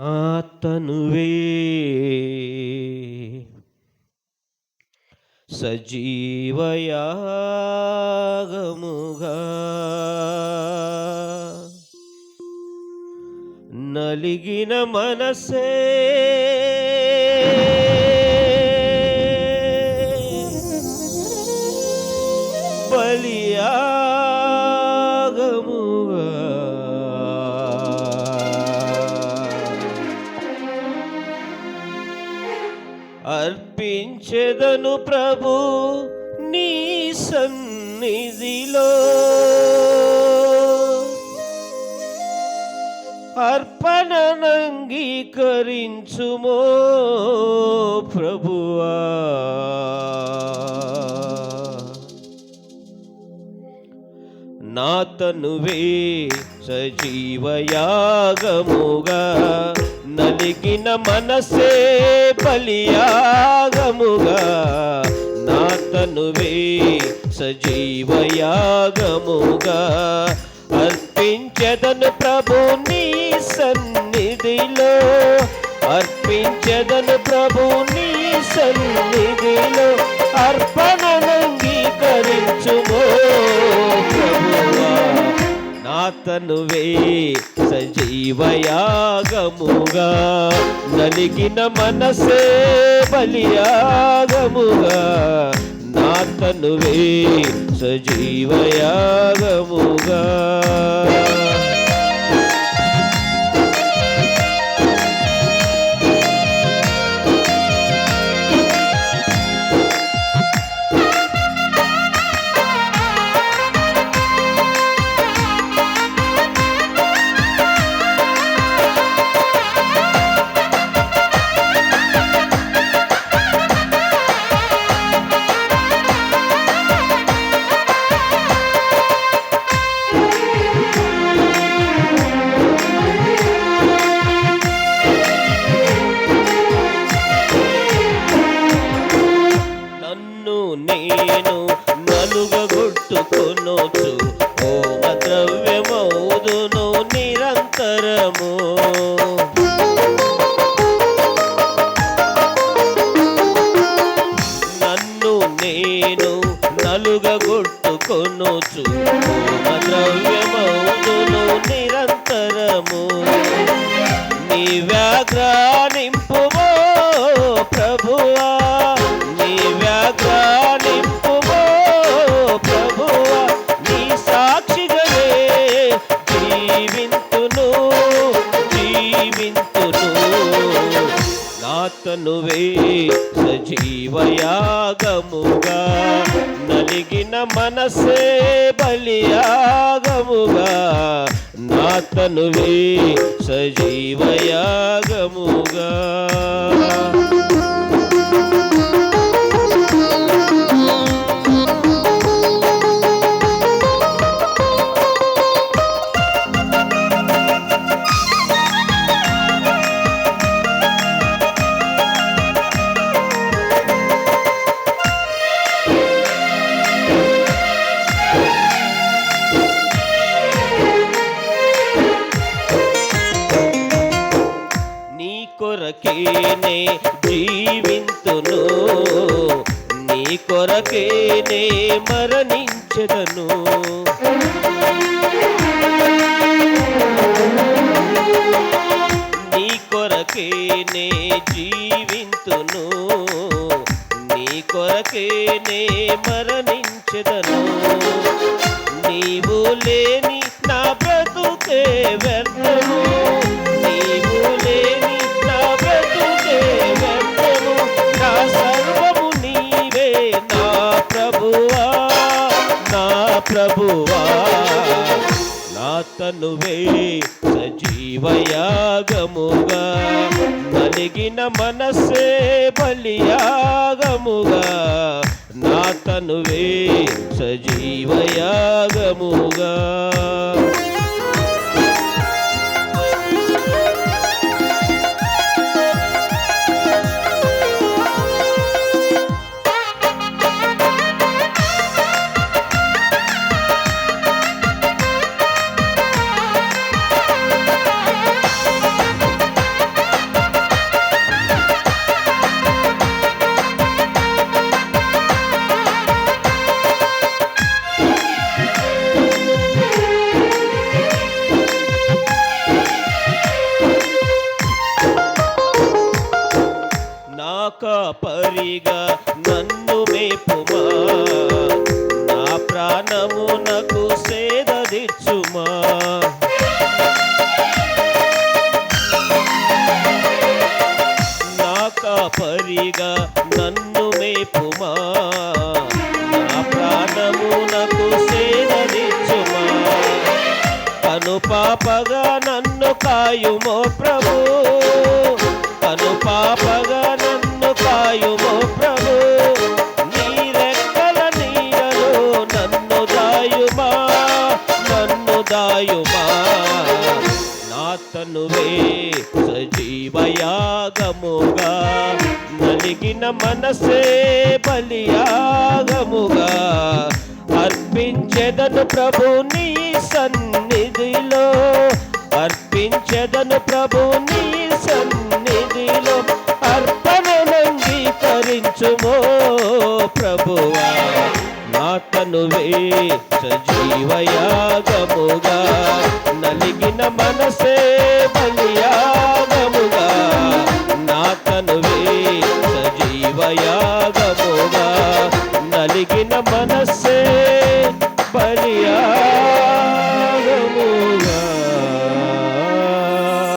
ఆతనువే. సజీవయాగముగా నలిగిన మనసే. చెదను ప్రభు నీ సన్నిధిలో. అర్పణనంగీకరించుమో ప్రభువా. నా తనువే సజీవయాగముగా నలిగిన మనసే బలియాగముగా నా తనువే సజీవయాగముగా. అర్పించదను ప్రభు నీ సన్నిధిలో అర్పించదను ప్రభు నీ సన్నిధిలో. నువ్వే సజీవయాగముగా నలిగిన మనసే బలియాగముగా నా తనువే సజీవయాగముగా. నేను నలుగగొట్టుకొనొచ్చు. ఓమ ద్రవ్యమౌదును నిరంతరము. నన్ను నేను నలుగగొట్టుకొనొచ్చు. ఓమ ద్రవ్యమౌదును నిరంతరము. నీ వ్యాగ్రా తనువే సజీవయాగముగా నలిగిన మనసే బలియాగముగా నా తనువే సజీవయాగముగా కొరకేనే జీవింతును నీ కొరకేనే మరణించదను. నీ కొరకేనే జీవింతును నీ కొరకేనే మరణించదను. నీవు లేని నా బ్రతుకే వ్యర్థము ప్రభువా నా తనువే సజీవయాగముగా నలిగిన మనసే బలియాగముగా నా తనువే సజీవయాగముగా. కాపరిగా నన్ను మేపుమా? నా ప్రాణమునకు సేదదిచ్చుమా? నా కాపరిగా నన్ను మేపుమా? నా ప్రాణమునకు సేదదిచ్చుమా? కను పాపగా నన్ను కాయుమో ప్రభు? కను పాపగా నన్ను కాయుమో ప్రభు. నీ రెక్కల నీడలో నన్ను దాయుమా? నన్ను దాయుమా? నా తనువే సజీవయాగముగా. నలిగిన మనసే బలియాగముగా. అర్పించెదను ప్రభు నీ సన్నిధిలో. అర్పించెదను ప్రభు నీ సన్నిధిలో. అర్పణనంగీకరించుమో ప్రభువా. నా తనువే సజీవయాగముగా నలిగిన మనసే బలియాగముగా. నా తనువే సజీవయాగముగా నలిగిన మనసే